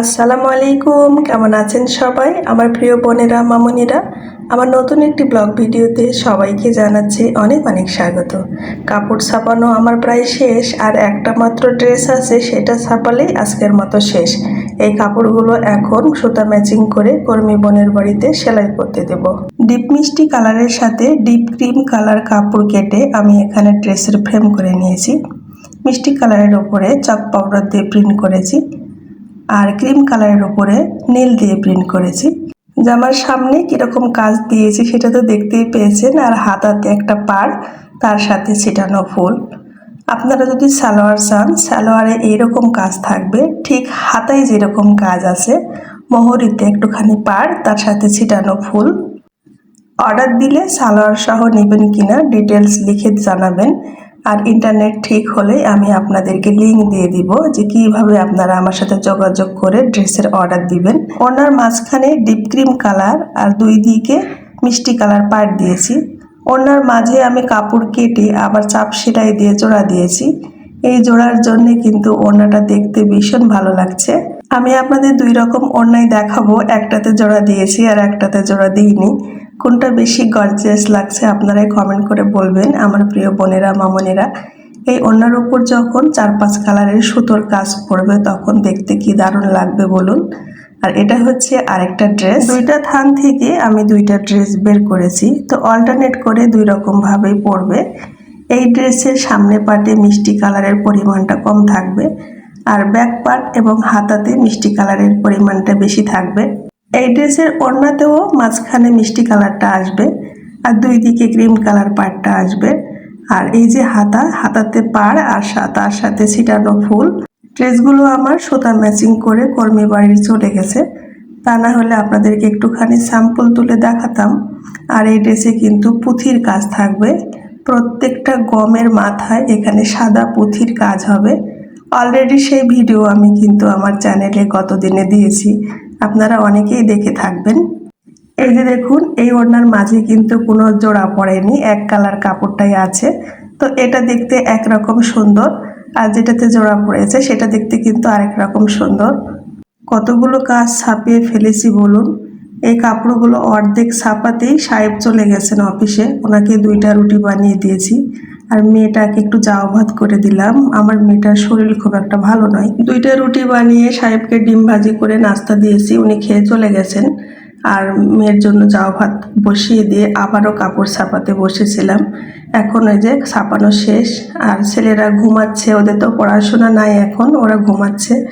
আসসালামু আলাইকুম, কেমন আছেন সবাই? আমার প্রিয় বোনেরা, মামুনিরা, আমার নতুন একটি ব্লগ ভিডিওতে সবাইকে জানাচ্ছি অনেক অনেক স্বাগত। কাপড় ছাপানো আমার প্রায় শেষ, আর একটা মাত্র ড্রেস আছে, সেটা ছাপালেই আজকের মতো শেষ। এই কাপড়গুলো এখন সুতা ম্যাচিং করে কর্মী বোনের বাড়িতে সেলাই করতে দেব। ডিপ মিষ্টি কালারের সাথে ডিপ ক্রিম কালার কাপড় কেটে আমি এখানে ড্রেসের ফ্রেম করে নিয়েছি। মিষ্টি কালারের ওপরে চক পাউডার দিয়ে প্রিন্ট করেছি। আর ক্রিম কালারের উপরে নীল দিয়ে প্রিন্ট করেছি। জামার সামনে কীরকম কাজ দিয়েছি সেটা তো দেখতেই পেয়েছেন, আর হাতাতে একটা পার তার সাথে ছিটানো ফুল। আপনারা যদি সালোয়ার চান, সালোয়ারে এইরকম কাজ থাকবে, ঠিক হাতায় যেরকম কাজ আছে, মোহরিতে একটুখানি পার তার সাথে ছিটানো ফুল। অর্ডার দিলে সালোয়ার সহ নেবেন কিনা ডিটেলস লিখে জানাবেন। আর ইন্টারনেট ঠিক হলে আমি আপনাদেরকে লিঙ্ক দিয়ে দিব যে কীভাবে আপনারা আমার সাথে যোগাযোগ করে ড্রেসের অর্ডার দিবেন। ওনার মাঝখানে ডিপ ক্রিম কালার আর দুই দিকে মিষ্টি কালার পাট দিয়েছি। ওনার মাঝে আমি কাপড় কেটে আবার চাপ সেলাই দিয়ে জোড়া দিয়েছি। এই জোড়ার জন্য কিন্তু ওড়নাটা দেখতে ভীষণ ভালো লাগছে। আমি আপনাদের দুই রকম ওড়নাই দেখাবো। একটাতে জোড়া দিয়েছি আর একটাতে জোড়া দিইনি। কোনটা বেশি গর্জিয়াস লাগছে আপনারাই কমেন্ট করে বলবেন, আমার প্রিয় বোনেরা, মামনেরা। এই ওড়নার উপর যখন চার পাঁচ কালারের সুতোর কাজ পড়বে, তখন দেখতে কি দারুণ লাগবে বলুন। আর এটা হচ্ছে আরেকটা ড্রেস দুইটা থান থেকে আমি দুইটা ড্রেস বের করেছি। তো অল্টারনেট করে দুই রকম ভাবেই পরবে এই ড্রেসের সামনে পাটে মিষ্টি কালারের পরিমাণটা কম থাকবে। আর ব্যাক পার্ট এবং হাতাতে মিষ্টি কালারের পরিমাণটা বেশি থাকবে। এই ড্রেসের ওড়নাতেও মাঝখানে মিষ্টি কালারটা আসবে আর দুই দিকে ক্রিম কালার পাড়টা আসবে। আর এই যে হাতা, হাতাতে পাড় আর তার সাথে ছিটানো ফুল। ড্রেসগুলো আমার সুতা ম্যাচিং করে কর্মী বাড়ির চলে গেছে। তা না হলে আপনাদেরকে একটুখানি স্যাম্পল তুলে দেখাতাম। আর এই ড্রেসে কিন্তু পুঁথির কাজ থাকবে। প্রত্যেকটা গমের মাথায় এখানে সাদা পুঁথির কাজ হবে। অলরেডি সেই ভিডিও আমি কিন্তু আমার চ্যানেলে গত দিনে দিয়েছি। আপনারা অনেকেই দেখে থাকবেন। এই যে দেখুন, এই ওড়নার মাঝে কিন্তু কোনো জোড়া পড়েনি, এক কালার কাপড়টাই আছে। তো এটা দেখতে একরকম সুন্দর, আর যেটাতে জোড়া পড়েছে সেটা দেখতে কিন্তু আরেক রকম সুন্দর। কতগুলো কাজ ছাপিয়ে ফেলেছি বলুন। এই কাপড়গুলো অর্ধেক ছাপাতেই সাহেব চলে গেছেন অফিসে, ওনাকে দুইটা রুটি বানিয়ে দিয়েছি। আর মেয়েটাকে একটু যাওয়া ভাত করে দিলাম। আমার মেয়েটার শরীর খুব একটা ভালো নয়। দুইটা রুটি বানিয়ে সাহেবকে ডিম ভাজি করে নাস্তা দিয়েছি, উনি খেয়ে চলে গেছেন। আর মেয়ের জন্য যাওয়া ভাত বসিয়ে দিয়ে আবারও কাপড় ছাপাতে বসেছিলাম। এখন ওই যে ছাপানো শেষ। আর ছেলেরা ঘুমাচ্ছে, ওদের তো পড়াশোনা নাই এখন, ওরা ঘুমাচ্ছে।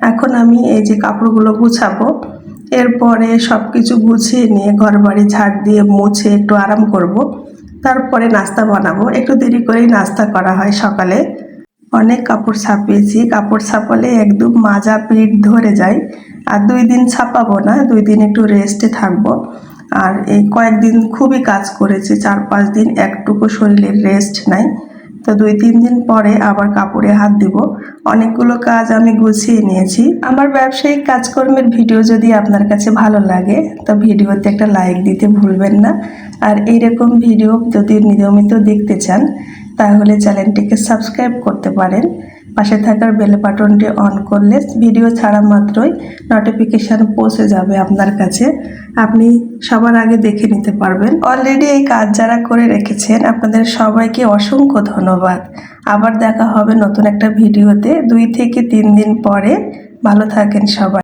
এখন আমি এই যে কাপড়গুলো গুছাবো। এরপরে সব কিছু গুছিয়ে নিয়ে ঘর বাড়ি ঝাড় দিয়ে মুছে একটু আরাম করব। তারপরে নাস্তা বানাবো। একটু দেরি করেই নাস্তা করা হয় সকালে। অনেক কাপড় ছাপিয়েছি। কাপড় ছাপালে একদম মাজা পিঠ ধরে যায়। আর দুই দিন ছাপাবো না, দুই দিন একটু রেস্টে থাকব। আর এই কয়েকদিন খুবই কাজ করেছি, চার পাঁচ দিন একটুকু শরীরের রেস্ট নাই। তো দুই, তিন দিন পরে আবার কাপড়ে হাত দিব। অনেকগুলো কাজ আমি গুছিয়ে নিয়েছি। আমার ব্যবসায়িক কাজকর্মের ভিডিও যদি আপনার কাছে ভালো লাগে, তো ভিডিওতে একটা লাইক দিতে ভুলবেন না। আর এইরকম ভিডিও যদি নিয়মিত দেখতে চান, তাহলে চ্যানেলটিকে সাবস্ক্রাইব করতে পারেন। পাশে থাকার বেল বাটনটি অন করলে ভিডিও ছাড়া মাত্রই নোটিফিকেশান পৌঁছে যাবে আপনার কাছে। আপনি সবার আগে দেখে নিতে পারবেন। অলরেডি এই কাজ যারা করে রেখেছেন, আপনাদের সবাইকে অসংখ্য ধন্যবাদ। আবার দেখা হবে নতুন একটা ভিডিওতে। দুই থেকে তিন দিন পরে ভালো থাকেন সবাই।